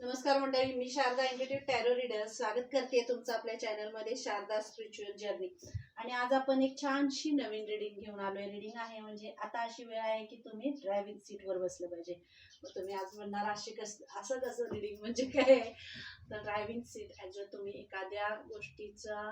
नमस्कार मंडळी मी शारदा इंटिट्यूट टॅरो रीडर स्वागत करते तुमचं आपल्या चॅनलमध्ये शारदा स्पिरिच्युअल जर्नी आणि आज आपण एक छानशी नवीन रिडिंग घेऊन आलोय. रिडिंग आहे म्हणजे आता अशी वेळ आहे की तुम्ही ड्रायव्हिंग सीटवर बसलं पाहिजे. मग तुम्ही आज म्हणणार अशी कस असं कसं रिडिंग म्हणजे काय? आहे? तर ड्रायव्हिंग सीट ॲज तुम्ही एखाद्या गोष्टीचा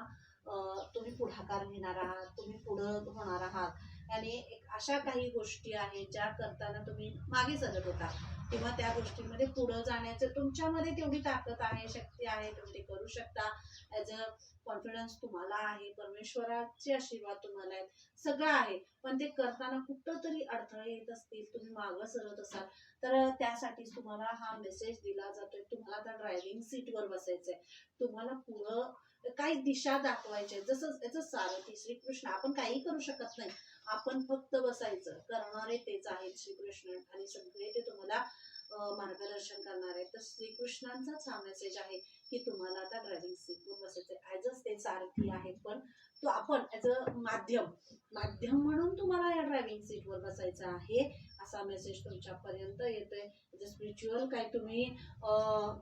तुम्ही पुढाकार घेणार आहात तुम्ही पुढं होणार आहात आणि एक अशा काही गोष्टी आहेत ज्या करताना तुम्ही मागे सरत होता. किंवा त्या गोष्टीमध्ये पुढं जाण्याचं तुमच्यामध्ये तेवढी ताकद आहे शक्ती आहे तुम्ही ते करू शकता. ॲज अ कॉन्फिडन्स तुम्हाला आहे परमेश्वराचे आशीर्वाद तुम्हाला आहेत. सगळं आहे. पण ते करताना कुठं तरी अडथळे येत असतील तुम्ही मागं सरत असाल तर त्यासाठीच तुम्हाला हा मेसेज दिला जातोय. तुम्हाला आता ड्रायव्हिंग सीटवर बसायचंय. तुम्हाला पुढं काही दिशा दाखवायच्या. जसं याचं सारथी श्रीकृष्ण आपण काही करू शकत नाही. आपण फक्त बसायचं. करणारे तेच आहेत श्रीकृष्ण आणि सगळे ते तुम्हाला मार्गदर्शन करणार आहेत. तर श्रीकृष्णांचाच हा मेसेज आहे की तुम्हाला आता ड्रायव्हिंग सीटवर बसायचं ॲज अ ते सारथी आहेत पण तो आपण ॲज अ माध्यम माध्यम म्हणून तुम्हाला या ड्रायव्हिंग सीटवर बसायचं आहे असा मेसेज तुमच्यापर्यंत येतोय. स्पिरिच्युअल काय तुम्ही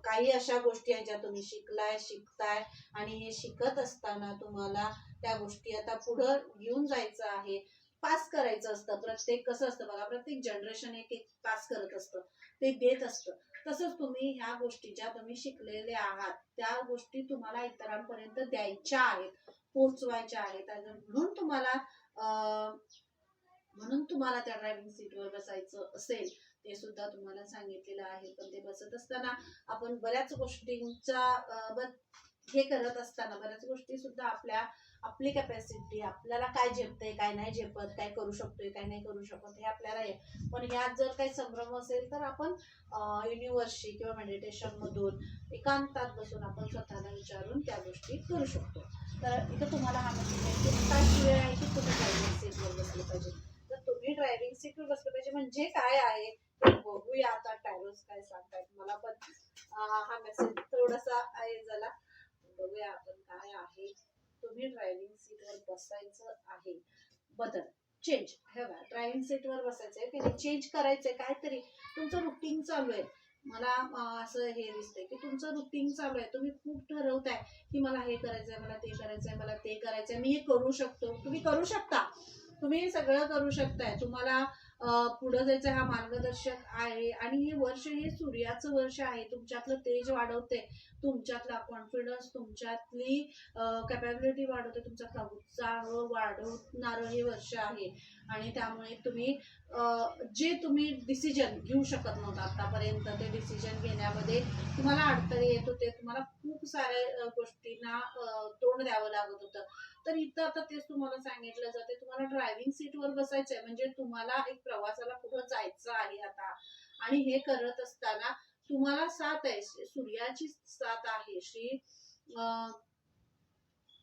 काही अशा गोष्टी आहेत ज्या तुम्ही शिकलाय शिकताय आणि हे शिकत असताना तुम्हाला त्या गोष्टी आता पुढं घेऊन जायचं आहे. पास करायचं असतं. प्रत्येक कसं असतं बघा प्रत्येक जनरेशन एक एक पास करत असतं. ते देत असतं. तसंच तुम्ही ह्या गोष्टी ज्या तुम्ही शिकलेले आहात त्या गोष्टी तुम्हाला इतरांपर्यंत द्यायच्या आहेत पोचवायच्या आहेत. आणि म्हणून तुम्हाला म्हणून तुम्हाला त्या ड्रायव्हिंग सीटवर बसायचं असेल ते सुद्धा तुम्हाला सांगितलेलं आहे. पण ते बसत असताना आपण बऱ्याच गोष्टींचा ब- हे करत असताना बऱ्याच गोष्टी सुद्धा आपल्या आपली कॅपॅसिटी आपल्याला काय झेपतंय काय नाही झेपत काय करू शकतोय काय नाही करू शकत हे आपल्याला आहे. पण यात जर काही संभ्रम असेल तर आपण युनिव्हर्सशी किंवा मेडिटेशन मधून एकांतात बसून आपण स्वतःला विचारून त्या गोष्टी करू शकतो. तर इथं तुम्हाला हा मेसेज आहे की वेळ आहे की तुम्ही ड्रायव्हिंग सीटवर बसले पाहिजे? तर तुम्ही ड्रायव्हिंग सीटवर बसले पाहिजे म्हणजे काय आहे? ते बघूया आता टॅरोस काय सांगतायत मला पण हा मेसेज थोडासा आहे झाला बघूया आपण काय आहे. तुम्ही ड्रायव्हिंग सीटवर बसायचं आहे. बदल चेंज हे बघा ड्रायव्हिंग सीटवर बसायचं आहे की नाही? चेंज करायचंय काहीतरी. तुमचं रुटीन चालू आहे. मला असं हे दिसतंय की तुमचं रुटीन चालू आहे. तुम्ही खूप ठरवताय की मला हे करायचंय मला ते करायचंय मला ते करायचंय. मी हे करू शकतो. तुम्ही करू शकता. तुम्ही सगळं करू शकताय. तुम्हाला पुढं जायचं हा मार्गदर्शक आहे. आणि हे वर्ष हे सूर्याचं वर्ष आहे. तुमच्यातलं तेज वाढवते. तुमच्यातला कॉन्फिडन्स तुमच्यातली कॅपॅबिलिटी वाढवते. तुमच्यातला उत्साह वाढवणारं हे वर्ष आहे. आणि त्यामुळे तुम्ही जे तुम्ही डिसिजन घेऊ शकत नव्हता आतापर्यंत ते डिसिजन घेण्यामध्ये तुम्हाला अडथळे येत होते. तुम्हाला खूप साऱ्या गोष्टींना तोंड द्यावं लागत होतं. तर इथं आता तेच तुम्हाला सांगितलं जाते तुम्हाला ड्रायव्हिंग सीटवर बसायचंय. म्हणजे तुम्हाला एक प्रवासाला कुठं जायचं आहे आता? आणि हे करत असताना तुम्हाला साथ आहे सूर्याची साथ आहे. श्री अं,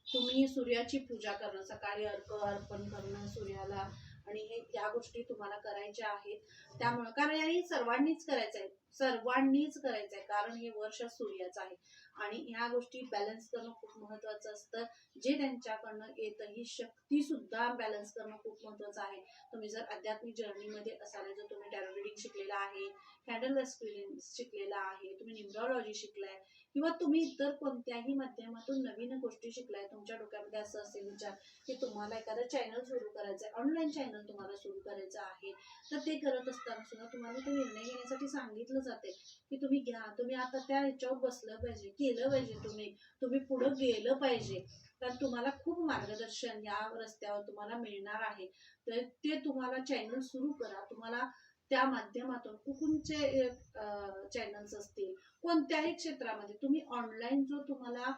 तुम्ही सूर्याची पूजा करणं सकाळी अर्क अर्पण करणं सूर्याला आणि हे या गोष्टी तुम्हाला करायच्या आहेत. त्यामुळे कारण या सर्वांनीच करायचं आहे. सर्वांनीच करायचं आहे. कारण हे वर्ष सूर्याचं आहे. आणि ह्या गोष्टी बॅलन्स करणं खूप महत्वाचं असतं. जे त्यांच्याकडनं येतं ही शक्ती सुद्धा बॅलन्स करणं खूप महत्वाचं आहे. तुम्ही जर आध्यात्मिक जर्नीमध्ये असाल जर तुम्ही टॅरो रिडिंग शिकलेला आहे हँडल एक्सपिरियन्स शिकलेला आहे तुम्ही न्युमरॉलॉजी शिकलाय किंवा तुम्ही इतर कोणत्याही माध्यमातून नवीन गोष्टी शिकलाय तुमच्या डोक्यामध्ये असं असेल विचार की तुम्हाला एखादं चॅनल सुरू करायचं आहे ऑनलाईन चॅनल तुम्हाला सुरू करायचं आहे तर ते करत असताना सुद्धा तुम्हाला ते निर्णय घेण्यासाठी सांगितलं जाते की तुम्ही घ्या तुम्ही आता त्या ह्याच्यावर बसलं पाहिजे केलं पाहिजे तुम्ही तुम्ही पुढं गेलं पाहिजे. कारण तुम्हाला खूप मार्गदर्शन या रस्त्यावर तुम्हाला मिळणार आहे. तर ते तुम्हाला चॅनल सुरू करा तुम्हाला त्या माध्यमातून कुकुमचे चॅनल्स असतील कोणत्याही क्षेत्रामध्ये तुम्ही ऑनलाईन जो तुम्हाला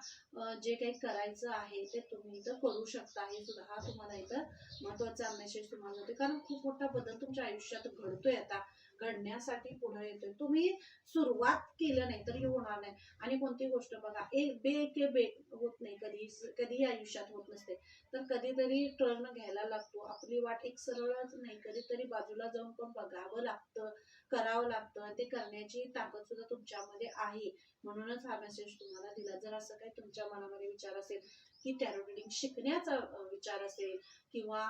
जे काही करायचं आहे ते तुम्ही इथं करू शकता. हे सुद्धा हा तुम्हाला इथं महत्त्वाचा मेसेज तुम्हाला होते कारण खूप मोठा बदल तुमच्या आयुष्यात घडतोय आता. घडण्यासाठी पुढे येतोय. तुम्ही सुरुवात केलं नाही तरी होणार नाही. आणि कोणती गोष्ट बघा एक बे के बे होत नाही कधी कधी आयुष्यात होत नसते. तर कधीतरी टर्न घ्यायला लागतो. आपली वाट एक सरळच नाही कधीतरी बाजूला जाऊन पण बघावं लागतं करावं लागतं. ते करण्याची ताकद सुद्धा तुमच्यामध्ये आहे. म्हणूनच हा मेसेज तुम्हाला दिला. जर असं काही तुमच्या मनामध्ये विचार असेल की टॅरो रिडिंग शिकण्याचा विचार असेल किंवा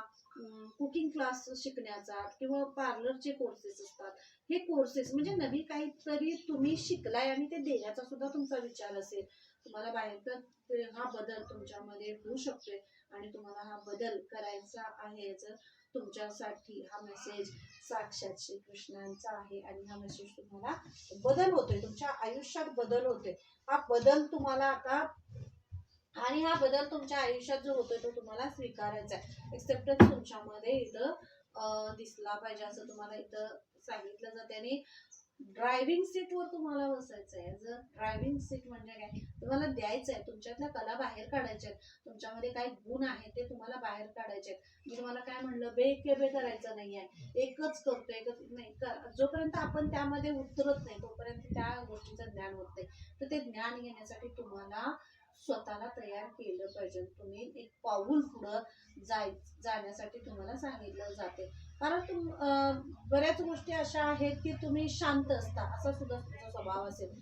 कुकिंग क्लास शिकण्याचा किंवा पार्लरचे कोर्सेस असतात हे कोर्सेस म्हणजे नवीन काहीतरी तुम्ही शिकलाय आणि ते देण्याचा सुद्धा तुमचा विचार असेल. तुम्हाला बाहेरचा हा बदल तुमच्यामध्ये होऊ शकतोय आणि तुम्हाला हा बदल करायचा आहे याचं तुमच्यासाठी हा मेसेज साक्षात श्रीकृष्णांचा आहे आणि हा मेसेज तुम्हाला बदल होतोय तुमच्या आयुष्यात बदल होतोय. हा बदल तुम्हाला आता आणि हा बदल तुमच्या आयुष्यात जो होतोय तो तुम्हाला स्वीकारायचा आहे. एक्सेप्टन्स तुमच्यामध्ये इथं दिसला पाहिजे असं तुम्हाला इथं सांगितलं जाते. आणि ड्रायव्हिंग सीटवर तुम्हाला बसायचं आहे. जर ड्रायव्हिंग सीट म्हणजे काय? तुम्हाला द्यायचं आहे. तुमच्यातल्या कला बाहेर काढायच्या आहेत. तुमच्यामध्ये काय गुण आहेत ते तुम्हाला बाहेर काढायचे आहेत. मी तुम्हाला काय म्हणलं? बे केबे करायचं नाही आहे. एकच करतो एकच नाही. कर- जोपर्यंत आपण त्यामध्ये उतरत नाही तोपर्यंत त्या गोष्टीचं ज्ञान होत नाही. तर ते ज्ञान घेण्यासाठी तुम्हाला स्वतःला तयार केलं पाहिजे. तुम्ही एक पाऊल पुढं जाय जाण्यासाठी तुम्हाला सांगितलं जाते. कारण तुम बऱ्याच गोष्टी अशा आहेत की तुम्ही शांत असता असा सुद्धा तुमचा स्वभाव असेल.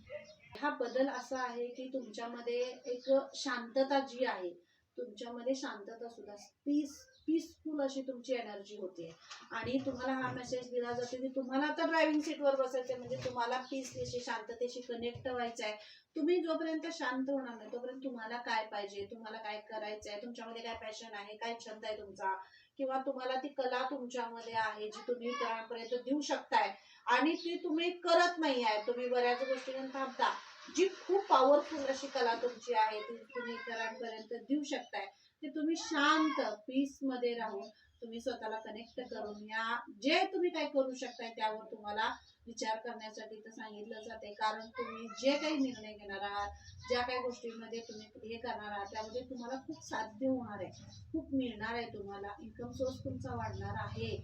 हा बदल असा आहे की तुमच्यामध्ये एक शांतता जी आहे तुमच्यामध्ये शांतता सुद्धा पीस पीसफुल अशी तुमची एनर्जी होते. आणि तुम्हाला हा मेसेज दिला जातो की तुम्हाला आता ड्रायव्हिंग सीटवर बसायचं म्हणजे तुम्हाला पीस शांततेशी कनेक्ट व्हायचं आहे तुम्ही जोपर्यंत शांत होणार नाही तोपर्यंत तुम्हाला काय पाहिजे तुम्हाला काय करायचं आहे तुमच्यामध्ये काय पॅशन आहे काय छंद आहे तुमचा किंवा तुम्हाला ती कला तुमच्यामध्ये आहे जी तुम्ही इतरांपर्यंत देऊ शकताय आणि ती तुम्ही करत नाही आहे तुम्ही बऱ्याच गोष्टींना थांबता जी खूप पॉवरफुल अशी कला तुमची आहे ती तुम्ही इतरांपर्यंत देऊ शकताय ते तुम्ही शांत पीसमध्ये राहून तुम्ही स्वतःला कनेक्ट करून या जे तुम्ही काय करू शकताय त्यावर तुम्हाला विचार करण्यासाठी तर सांगितलं जाते. कारण तुम्ही जे काही निर्णय घेणार आहात ज्या काही गोष्टींमध्ये तुम्ही हे करणार आहात त्यामध्ये तुम्हाला खूप साध्य होणार आहे. खूप मिळणार आहे तुम्हाला. इन्कम सोर्स तुमचा वाढणार आहे.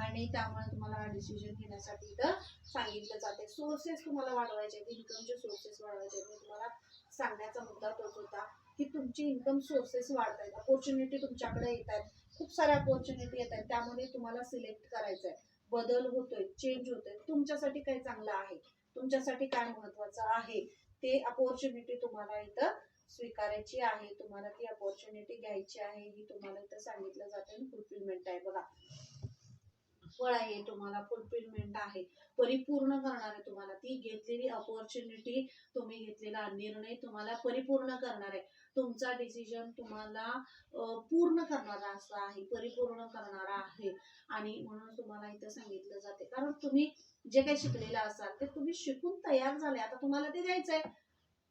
आणि त्यामुळे तुम्हाला डिसिजन घेण्यासाठी तर सांगितलं जाते. सोर्सेस तुम्हाला वाढवायचे आहेत. इन्कमचे सोर्सेस वाढवायचे आहेत. मी तुम्हाला सांगण्याचा मुद्दा तोच होता की तुमची इन्कम सोर्सेस वाढत आहेत अपॉर्च्युनिटी तुमच्याकडे येत आहेत खूप साऱ्या अपॉर्च्युनिटी येत आहेत त्यामध्ये तुम्हाला सिलेक्ट करायचं आहे बदल होतोय चेंज होतोय. तुमच्यासाठी काय चांगलं आहे? तुमच्यासाठी काय महत्वाचं आहे? ते अपॉर्च्युनिटी तुम्हाला इथं स्वीकारायची आहे. तुम्हाला ती अपॉर्च्युनिटी घ्यायची आहे ही तुम्हाला इथं सांगितलं जातं. फुलफिलमेंट आहे. बघा. फळ आहे तुम्हाला फुलफिलमेंट आहे परिपूर्ण करणार आहे तुम्हाला. ती घेतलेली अपॉर्च्युनिटी तुम्ही घेतलेला निर्णय तुम्हाला परिपूर्ण करणार आहे. तुमचा डिसिजन तुम्हाला पूर्ण करणारा असा आहे परिपूर्ण करणारा आहे. आणि म्हणून तुम्हाला इथं सांगितलं जाते. कारण तुम्ही जे काही शिकलेलं असाल ते तुम्ही शिकून तयार झाले. आता तुम्हाला ते द्यायचंय.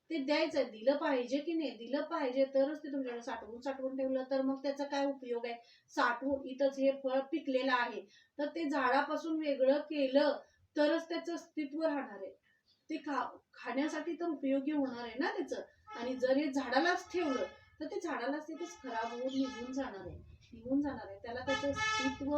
ते द्यायचंय दिलं पाहिजे की नाही दिलं पाहिजे तरच ते तुमच्याकडे साठवून साठवून ठेवलं तर मग त्याचा काय उपयोग आहे? साठवून इथंच हे फळ पिकलेलं आहे. तर ते झाडापासून वेगळं केलं तरच त्याचं अस्तित्व राहणार आहे. ते खा खाण्यासाठी तर उपयोगी होणार आहे ना त्याचं. आणि जर हे झाडालाच ठेवलं तर ते झाडालाच तिथेच खराब होऊन निघून जाणार आहे. निघून जाणार आहे. त्याला त्याचं अस्तित्व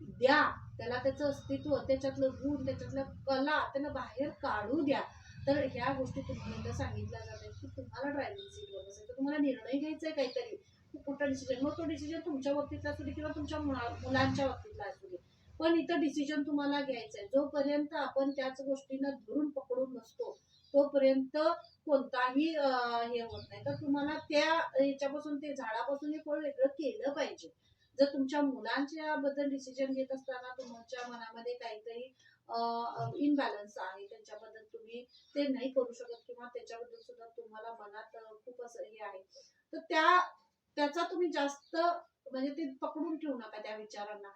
द्या. त्याला त्याचं अस्तित्व त्याच्यातलं गुण त्याच्यातलं कला त्याला बाहेर काढू द्या. तर ह्या गोष्टी तुम्हाला सांगितल्या जातात की तुम्हाला ड्रायव्हिंग सीटवर बसायचं. तुम्हाला निर्णय घ्यायचा आहे काहीतरी कुठला डिसिजन मग तो डिसिजन तुमच्या बाबतीतला असू दे किंवा तुमच्या मुलांच्या बाबतीतला असू दे. पण इथं डिसिजन तुम्हाला घ्यायचं आहे जोपर्यंत आपण त्याच गोष्टींना धरून पकडून नसतो तोपर्यंत कोणताही हे होत नाही. तर तुम्हाला त्या ह्याच्यापासून ते झाडापासून हे फळ वेगळं केलं पाहिजे. जर तुमच्या मुलांच्या बद्दल डिसिजन घेत असताना तुमच्या मनामध्ये काहीतरी इनबॅलन्स आहे. त्यांच्याबद्दल तुम्ही ते नाही करू शकत किंवा त्याच्याबद्दल सुद्धा तुम्हाला मनात खूप असं हे आहे. तर त्या त्याचा तुम्ही जास्त म्हणजे ते पकडून ठेवू नका त्या विचारांना.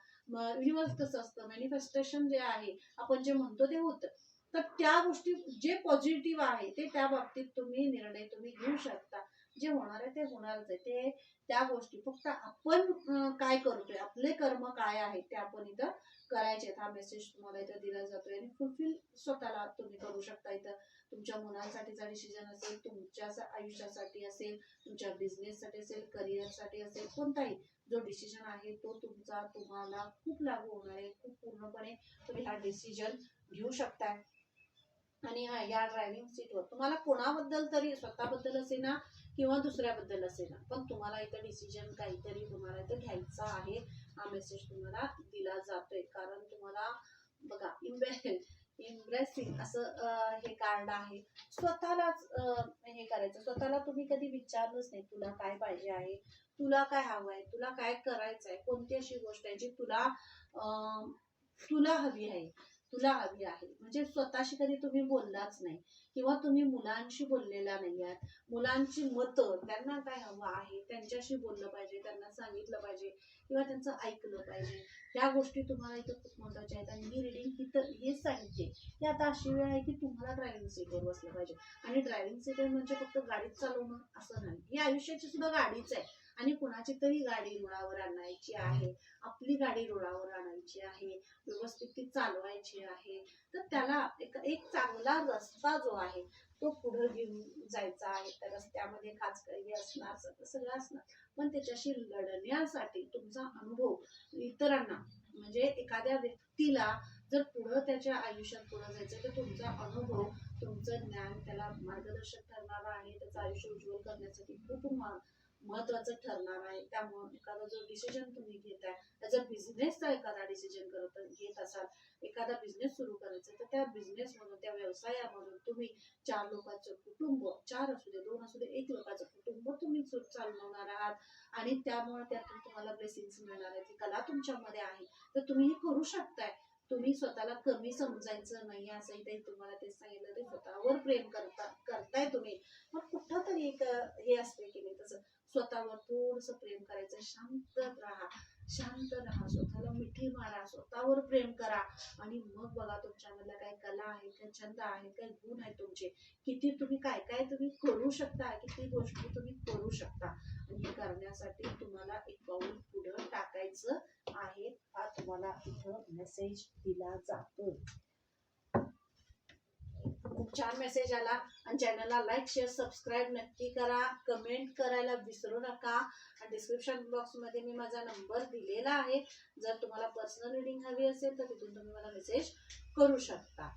रिव्हर्स कसं असतं? मॅनिफेस्टेशन जे आहे आपण जे म्हणतो ते होतं. तर त्या गोष्टी जे पॉझिटिव्ह आहे ते त्या बाबतीत तुम्ही निर्णय तुम्ही घेऊ शकता. जे होणार आहे ते होणारच आहे. ते त्या गोष्टी. फक्त आपण काय करतोय आपले कर्म काय आहेत ते आपण इथं करायचे हा मेसेज तुम्हाला इथं दिला जातोय आणि फुलफिल स्वतःला तुम्ही करू शकता इथं. तुमच्या मुलांसाठीचा डिसिजन असेल तुमच्या आयुष्यासाठी असेल तुमच्या बिझनेससाठी असेल करिअरसाठी असेल कोणताही जो डिसिजन आहे तो तुमचा तुम्हाला खूप लागू होणार आहे. खूप पूर्णपणे तुम्ही हा डिसिजन घेऊ शकताय. आणि हा या ड्रायव्हिंग सीटवर तुम्हाला कोणाबद्दल तरी स्वतःबद्दल असे ना किंवा दुसऱ्याबद्दल असेल. पण तुम्हाला इथं डिसिजन काहीतरी तुम्हाला इथं घ्यायचा आहे. हा मेसेज तुम्हाला दिला जातोय. कारण तुम्हाला बघा इम्बे इम्प्रेसिंग असं हे कार्ड आहे. स्वतःलाच हे करायचं. स्वतःला तुम्ही कधी विचारलंच नाही तुला काय पाहिजे आहे? तुला काय हवं आहे तुला काय करायचं आहे कोणती अशी गोष्ट आहे जी तुला तुला हवी आहे? तुला हवी आहे. म्हणजे स्वतःशी कधी तुम्ही बोललाच नाही. किंवा तुम्ही मुलांशी बोललेला नाही आहात मुलांची मतं त्यांना काय हवं आहे त्यांच्याशी बोललं पाहिजे त्यांना सांगितलं पाहिजे किंवा त्यांचं ऐकलं पाहिजे. या गोष्टी तुम्हाला इथं खूप महत्त्वाच्या आहेत. आणि ही रिडिंग तिथं हेच सांगितले की आता अशी वेळ आहे की तुम्हाला ड्रायव्हिंग सीटवर बसलं पाहिजे. आणि ड्रायव्हिंग सीटर म्हणजे फक्त गाडीच चालवणं असं नाही. ही आयुष्याची सुद्धा गाडीच आहे. आणि कुणाची तरी गाडी रुळावर आणायची आहे आपली गाडी रुळावर आणायची आहे व्यवस्थित ती चालवायची आहे तर त्याला एक एक चांगला रस्ता जो आहे तो पुढे घेऊन जायचा आहे. त्या रस्त्यामध्ये खाचकळी असणार सगळं सगळं असणार. पण त्याच्याशी लढण्यासाठी तुमचा अनुभव इतरांना म्हणजे एखाद्या व्यक्तीला जर पुढं त्याच्या आयुष्यात पुढं जायचं तर तुमचा अनुभव तुमचं ज्ञान त्याला मार्गदर्शक ठरणार आणि त्याचं आयुष्य उज्ज्वल करण्यासाठी खूप महत्वाचं ठरणार आहे. त्यामुळे एखादा जो डिसिजन तुम्ही घेताय त्याचा बिझनेस बिझनेसचा एखादा डिसिजन करत घेत असाल एखादा बिझनेस सुरू करायचा तर त्या बिझनेसमधून त्या व्यवसायामधून तुम्ही चार लोकांचं कुटुंब चार असू दे दोन असू दे एक लोकांचं कुटुंब तुम्ही चालवणार आहात. आणि त्यामुळे त्यातून तुम्हाला ब्लेसिंग्स मिळणार आहेत. ही कला तुमच्यामध्ये आहे. तर तुम्ही हे करू शकताय. तुम्ही स्वतःला कमी समजायचं नाही असंही तरी तुम्हाला ते सांगितलं. ते स्वतःवर प्रेम करता करताय तुम्ही. मग कुठं तरी एक हे असते की नाही तसं स्वतःवर थोडस प्रेम करायचं. शांत राहा. शांत राहा. स्वतःला मिठी मारा. स्वतःवर प्रेम करा. आणि मग बघा तुमच्यामधला काय कला आहे काय छंद आहे काय गुण आहे तुमचे. किती तुम्ही काय काय तुम्ही करू शकता? किती गोष्टी तुम्ही करू शकता? आणि हे करण्यासाठी तुम्हाला एक पाऊल पुढं टाकायचं आहे. हा तुम्हाला इथं मेसेज दिला जातो खूप छान मेसेज आला. आणि चॅनलला लाईक शेअर सबस्क्राईब नक्की करा. कमेंट करायला विसरू नका. आणि डिस्क्रिप्शन बॉक्समध्ये मी माझा नंबर दिलेला आहे. जर तुम्हाला पर्सनल रिडिंग हवी असेल तर तिथून तुम्ही मला मेसेज करू शकता.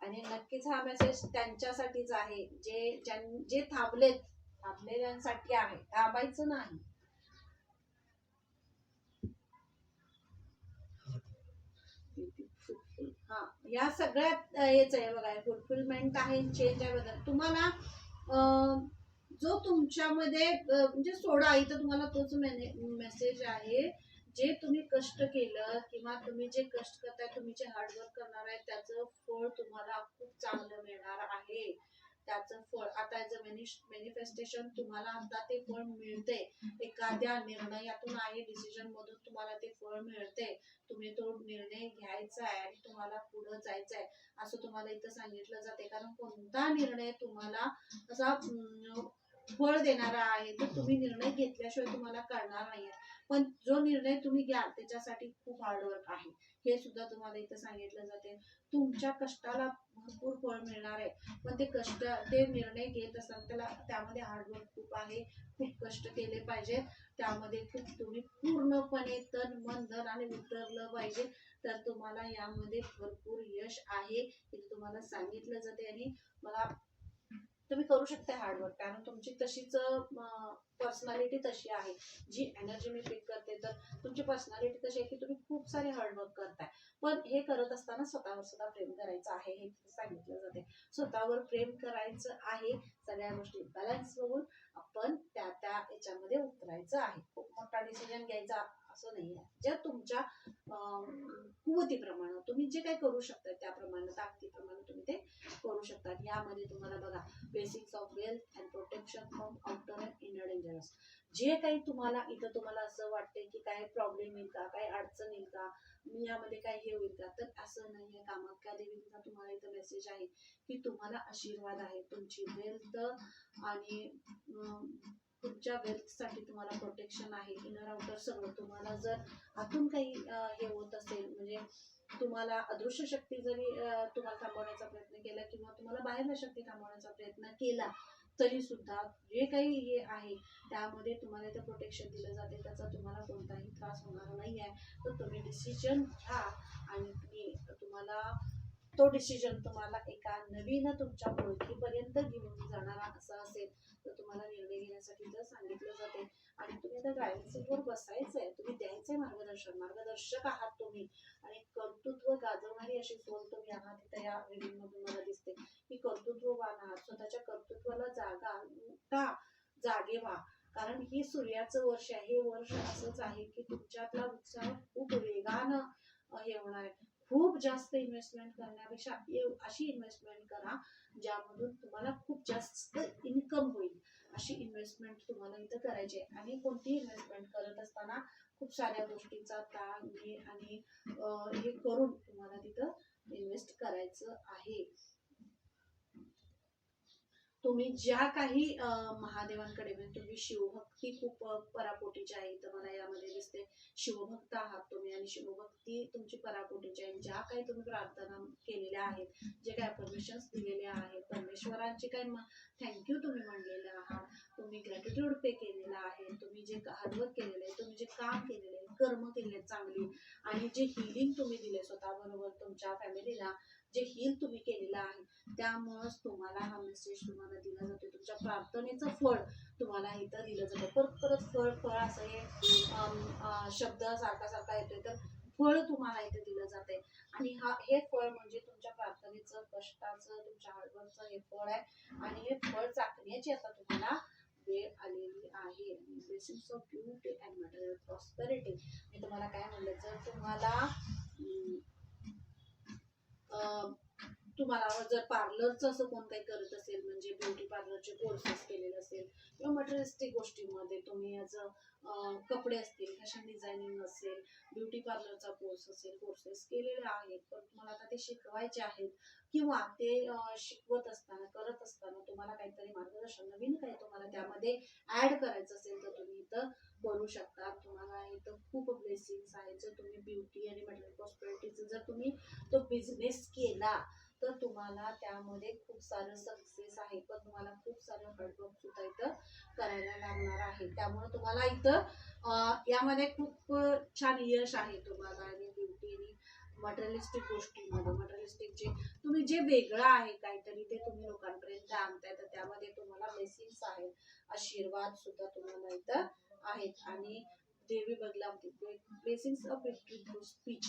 आणि नक्कीच हा मेसेज त्यांच्यासाठीच आहे. जे ज्यां जे थांबलेत थांबलेल्यांसाठी आहे. थांबायचं नाही. या सगळ्यात हेच आहे बघा फुलफिलमेंट आहे चेंज आहे बदल. तुम्हाला जो तुमच्यामध्ये म्हणजे सोडा इथं तुम्हाला तोच मेसेज आहे जे तुम्ही कष्ट केलं किंवा तुम्ही जे कष्ट करताय तुम्ही जे हार्डवर्क करणार आहे त्याचं फळ तुम्हाला खूप चांगलं मिळणार आहे. त्याचं फळ आता ॲज मॅनिफेस्टेशन तुम्हाला आता ते फळ मिळते. एखाद्या निर्णयातून आहे डिसिजन मधून तुम्हाला ते फळ मिळते. तुम्ही तो निर्णय घ्यायचा आहे आणि तुम्हाला पुढे जायचं आहे. असं तुम्हाला इथं सांगितलं जाते. कारण कोणता निर्णय तुम्हाला असा फळ देणारा आहे तर तुम्ही निर्णय घेतल्याशिवाय तुम्हाला कळणार नाही पण जो निर्णय तुम्ही घ्याल त्याच्यासाठी खूप हार्डवर्क आहे. हे सुद्धा तुम्हाला इथं सांगितलं जाते. तुमच्या कष्टाला भरपूर फळ मिळणार आहे. पण ते कष्ट ते निर्णय घेत असताना त्याला त्यामध्ये हार्डवर्क खूप आहे. खूप कष्ट केले पाहिजेत त्यामध्ये खूप तुम्ही पूर्णपणे तन मन धन आणि उतरलं पाहिजे. तर तुम्हाला यामध्ये भरपूर यश आहे. हे तुम्हाला सांगितलं जाते आणि मला तुम्ही करू शकता हार्डवर्क कारण तुमची तशीच पर्सनॅलिटी तशी आहे. जी एनर्जी मी पिक करते तर तुमची पर्सनॅलिटी तशी आहे की तुम्ही खूप सारे हार्डवर्क करताय. पण हे करत असताना स्वतःवर सुद्धा प्रेम करायचं आहे हे सांगितलं जाते. स्वतःवर प्रेम करायचं आहे सगळ्या गोष्टी बॅलन्स बघून आपण त्या त्या याच्यामध्ये उतरायचं आहे. खूप मोठा डिसिजन घ्यायचा असं नाही आहे ज्या तुमच्या कुवतीप्रमाणे तुम्ही जे काही करू शकता त्याप्रमाणे ताकदीप्रमाणे तुम्ही ते करू शकता यामध्ये तुम्हाला बघा basics of wealth and protection from outer and inner dangerous जे काही तुम्हाला इथं तुम्हाला असं वाटतंय की काय प्रॉब्लेम येईल का काय अडचण येईल का यामध्ये काय हे होईल का तर असं नाही आहे कामाख्या देवीचा तुम्हाला इथं मेसेज आहे की तुम्हाला आशीर्वाद आहे तुमची वेल्थ आणि तुमच्या वेल्थसाठी तुम्हाला प्रोटेक्शन आहे. इनर आउटर सर्व तुम्हाला जर आतून काही हे होत असेल म्हणजे तुम्हाला अदृश्य शक्ती जरी तुम्हाला थांबवण्याचा प्रयत्न केला किंवा तुम्हाला बाहेरच्या शक्ती थांबवण्याचा प्रयत्न केला तरी सुद्धा जे काही हे आहे त्यामध्ये तुम्हाला इथं प्रोटेक्शन दिलं जाते. त्याचा तुम्हाला कोणताही त्रास होणार नाही आहे. तर तुम्ही डिसिजन घ्या आणि तुम्ही तुम्हाला तो डिसिजन तुम्हाला एका नवीन तुमच्या ओळखीपर्यंत घेऊन जाणारा असा असेल. तर तुम्हाला निर्णय घेण्यासाठी तर सांगितलं जाते. आणि तुम्ही आता ड्रायव्हिंग सीटवर बसायचं आहे तुम्ही द्यायचंय मार्गदर्शन. मार्गदर्शक आहात तुम्ही. आणि कर्तृत्व गाजवणारी अशी सोल तुम्ही आहात इथं या रिडिंग मधून मला दिसते. की कर्तृत्ववान आहात. स्वतःच्या कर्तृत्वाला जागा का जागे व्हा. कारण ही सूर्याचं वर्ष आहे. हे वर्ष असंच आहे की तुमच्यातला उत्साह खूप वेगानं हे होणार आहे. खूप जास्त इन्व्हेस्टमेंट करण्यापेक्षा अशी इन्व्हेस्टमेंट करा. ज्यामधून तुम्हाला खूप जास्त इन्कम होईल. अशी इन्व्हेस्टमेंट तुम्हाला इथं करायची आहे. आणि कोणतीही इन्व्हेस्टमेंट करत असताना खूप साऱ्या गोष्टीचा ताण हे आणि हे करून तुम्हाला तिथं इन्व्हेस्ट करायचं आहे. तुम्ही ज्या काही महादेवांकडे म्हणजे तुम्ही शिवभक्ती खूप परापोटीची आहे तर मला यामध्ये दिसते शिवभक्त आहात तुम्ही आणि शिवभक्ती तुमची परापोटीची आहे ज्या काही तुम्ही प्रार्थना केलेल्या आहेत जे काही परमिशन दिलेले आहेत परमेश्वरांचे काही थँक्यू तुम्ही म्हणलेले आहात तुम्ही ग्रॅटिट्यूड पे केलेला आहे तुम्ही जे हार्डवर्क केलेलं आहे तुम्ही जे काम केलेले आहे कर्म केले चांगली आणि जे हिलिंग तुम्ही दिले स्वतःबरोबर तुमच्या फॅमिलीला जे हील तुम्ही केलेलं आहे त्यामुळंच तुम्हाला हा मेसेज तुम्हाला दिला जातो तुमच्या प्रार्थनेचं फळ तुम्हाला इथं दिलं जातं परत परत फळ फळ असं हे शब्द सारखा सारखा येतोय तर फळ तुम्हाला इथे दिलं जाते आणि हा हे फळ म्हणजे तुमच्या प्रार्थनेचं कष्टाचं तुमच्या हार्डवर्कचं हे फळ आहे. आणि हे फळ चाकण्याची आता तुम्हाला वेळ आलेली आहे. Blessings of beauty and material prosperity मी तुम्हाला काय म्हणलं जर तुम्हाला अं, अं, तुम्हाला जर पार्लरचं असं कोण काही करत असेल म्हणजे ब्युटी पार्लरचे कोर्सेस केलेले असेल किंवा मटेरियलिस्टिक गोष्टीमध्ये तुम्ही याचं कपडे असतील फॅशन डिझायनिंग असेल ब्युटी पार्लरचा कोर्स असेल कोर्सेस केलेले आहेत पण तुम्हाला आता ते शिकवायचे आहेत किंवा ते शिकवत असताना करत असताना तुम्हाला काहीतरी मार्गदर्शन नवीन काही तुम्हाला त्यामध्ये ऍड करायचं असेल तर तुम्ही इथं करू शकता. तुम्हाला इथं खूप ब्लेसिंग्स आहेत. जर तुम्ही ब्युटी आणि मटेरियल प्रॉस्पेरिटीचं जर तुम्ही तो बिझनेस केला तर तुम्हाला त्यामध्ये खूप सारं सक्सेस आहे. पण तुम्हाला खूप सारं हार्डवर्क सुद्धा इथं करायला लागणार आहे. त्यामुळे तुम्हाला इथं यामध्ये खूप छान यश आहे तुम्हाला आणि ब्युटी आणि मटेरियलिस्टिक गोष्टींमध्ये. मटेरियलिस्टिक जे तुम्ही जे वेगळं आहे काहीतरी ते तुम्ही लोकांपर्यंत आणताय तर त्यामध्ये तुम्हाला ब्लेसिंग्स आहेत. आशीर्वाद सुद्धा तुम्हाला इथं आहेत. आणि Devi Badlavati blessings of victory through speech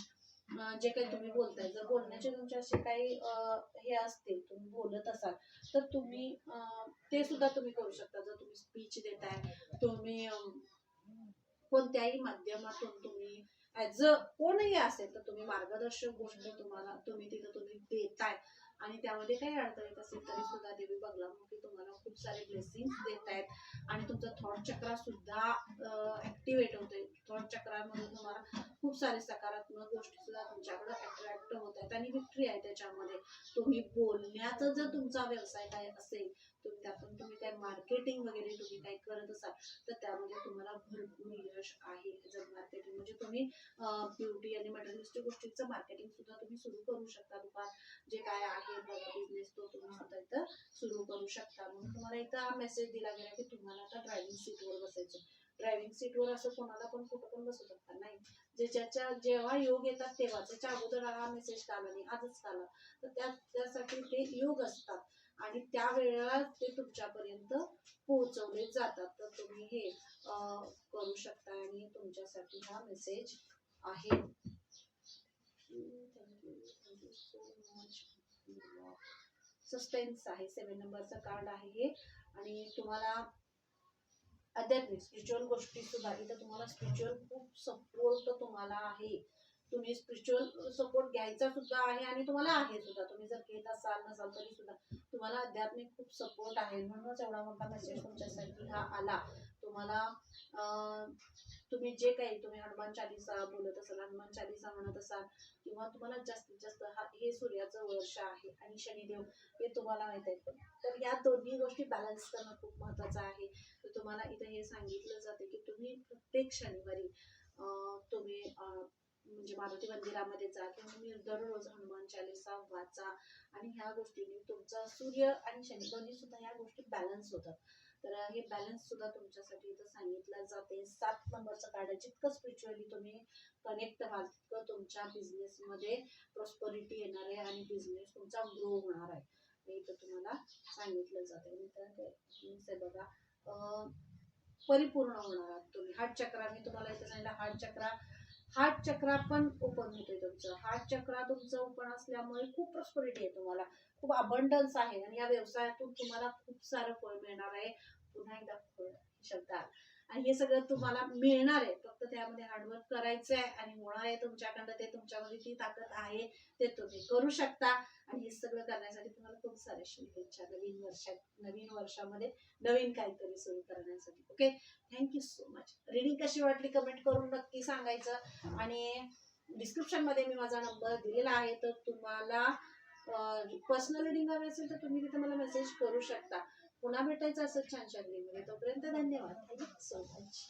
जे काही तुम्ही बोलताय जर बोलण्याचे तुमचे असे काही हे असतील तुम्ही बोलत असाल तर तुम्ही अं, ते सुद्धा तुम्ही करू शकता. जर तुम्ही स्पीच देताय तुम्ही कोणत्याही माध्यमातून तुम्ही ऍज अ कोणही असेल तर तुम्ही मार्गदर्शक गोष्ट तुम्हाला तुम्ही तिथं तुम्ही देताय. आणि त्यामध्ये काही अडथळे येत असेल तरी सुद्धा देवी बगलामुखी तुम्हाला खूप सारे ब्लेसिंग देत आहेत. आणि तुमचं थॉट चक्रा सुद्धा ऍक्टिव्हेट होतोय. थॉट चक्रामध्ये तुम्हाला खूप सारे सकारात्मक गोष्टी सुद्धा तुमच्याकडे अट्रॅक्ट होत आहेत आणि विक्ट्री आहे त्याच्यामध्ये. तुम्ही बोलण्याचा जर तुमचा व्यवसाय काय असेल त्यातून तुम्ही काय मार्केटिंग वगैरे तुम्ही काय करत असाल तर त्यामध्ये तुम्हाला भरपूर यश आहे जर मार्केटिंग म्हणजे तुम्ही ब्युटी आणि मटेरियलिस्टिक गोष्टींचं मार्केटिंग सुद्धा तुम्ही सुरू करू शकता. दुकान जे काय आहे बिझनेस तो तुम्ही सुद्धा इथं सुरू करू शकता. म्हणून तुम्हाला इथं हा मेसेज दिला गेला की तुम्हाला आता ड्रायव्हिंग सीटवर बसायचं ड्रायव्हिंग सीटवर असं कोणाला पण कुठं पण बसू शकता नाही. जे ज्याच्या जेव्हा योग येतात तेव्हा त्याच्या अगोदर हा मेसेज काला नाही आजच काला. तर त्या त्यासाठी ते योग असतात. आणि त्या वेळेला ते तुमच्यापर्यंत पोहोचवले जातात. तर तुम्ही हे करू शकता आणि तुमच्यासाठी हा मेसेज आहे. सस्पेन्स आहे. सेवन नंबरचं कार्ड आहे हे. आणि तुम्हाला अध्यात्मिक स्पिरिच्युअल गोष्टी सुद्धा इथं तुम्हाला स्पिरिच्युअल खूप सपोर्ट तुम्हाला आहे. तुम्ही स्पिरिच्युअल सपोर्ट घ्यायचा सुद्धा आहे आणि तुम्हाला आहे सुद्धा. तुम्ही जर घेत असाल नसाल तरी सुद्धा तुम्हाला आध्यात्मिक खूप सपोर्ट आहे. म्हणूनच एवढा मोठा मेसेज तुमच्यासाठी हा आला. तुम्हाला तुम्ही जे काही तुम्ही हनुमान चालिसा बोलत असाल हनुमान चालिसा म्हणत असाल किंवा तुम्हाला जास्तीत जास्त हा हे सूर्याचं वर्ष आहे आणि शनिदेव हे तुम्हाला माहीत आहे. तर या दोन्ही गोष्टी बॅलन्स करणं खूप महत्वाचं आहे. तर तुम्हाला इथं हे सांगितलं जाते की तुम्ही प्रत्येक शनिवारी म्हणजे मारुती मंदिरामध्ये जा किंवा तुम्ही दररोज हनुमान चालिसा वाचा. आणि ह्या गोष्टीने तुमचा सूर्य आणि शनी दोन्ही सुद्धा ह्या गोष्टी बॅलन्स होतात. तर हे बॅलन्स सुद्धा तुमच्यासाठी इथं सांगितलं जाते. सात नंबरचं कार्ड जितकं स्पिरिच्युअली तुम्ही कनेक्ट व्हाल तितकं तुमच्या बिझनेसमध्ये प्रॉस्परिटी येणार आहे आणि बिझनेस तुमचा ग्रो होणार आहे. हे इथं तुम्हाला सांगितलं जाते. मित्रांनो, बघा परिपूर्ण होणार आहात तुम्ही. हार्ट चक्रा मी तुम्हाला इथं सांगितलं हार्ट चक्रा हार्ट चक्रा पण ओपन होतोय तुमचं. हार्ट चक्र तुमचं ओपन असल्यामुळे खूप प्रॉस्परिटी आहे तुम्हाला. खूप अबंडन्स आहे. आणि या व्यवसायातून तुम्हाला खूप सारं फळ मिळणार आहे. पुन्हा एकदा फळ शब्द आला. आणि हे सगळं तुम्हाला मिळणार आहे. फक्त त्यामध्ये हार्डवर्क करायचं आहे आणि होणार आहे तुमच्याकडनं ते तुमच्यामध्ये ती ताकद आहे ते तुम्ही करू शकता. आणि हे सगळं करण्यासाठी तुम्हाला खूप साऱ्या शुभेच्छा नवीन वर्षात नवीन वर्षामध्ये नवीन काहीतरी सुरू करण्यासाठी. Okay thank you so much reading कशी वाटली कमेंट करून नक्की सांगायचं. आणि डिस्क्रिप्शनमध्ये मी माझा नंबर दिलेला आहे तर तुम्हाला पर्सनल रिडिंग हवी असेल तर तुम्ही तिथे मला मेसेज करू शकता. पुन्हा भेटायचं असं छान छानमध्ये तोपर्यंत धन्यवाद. Thank you so much.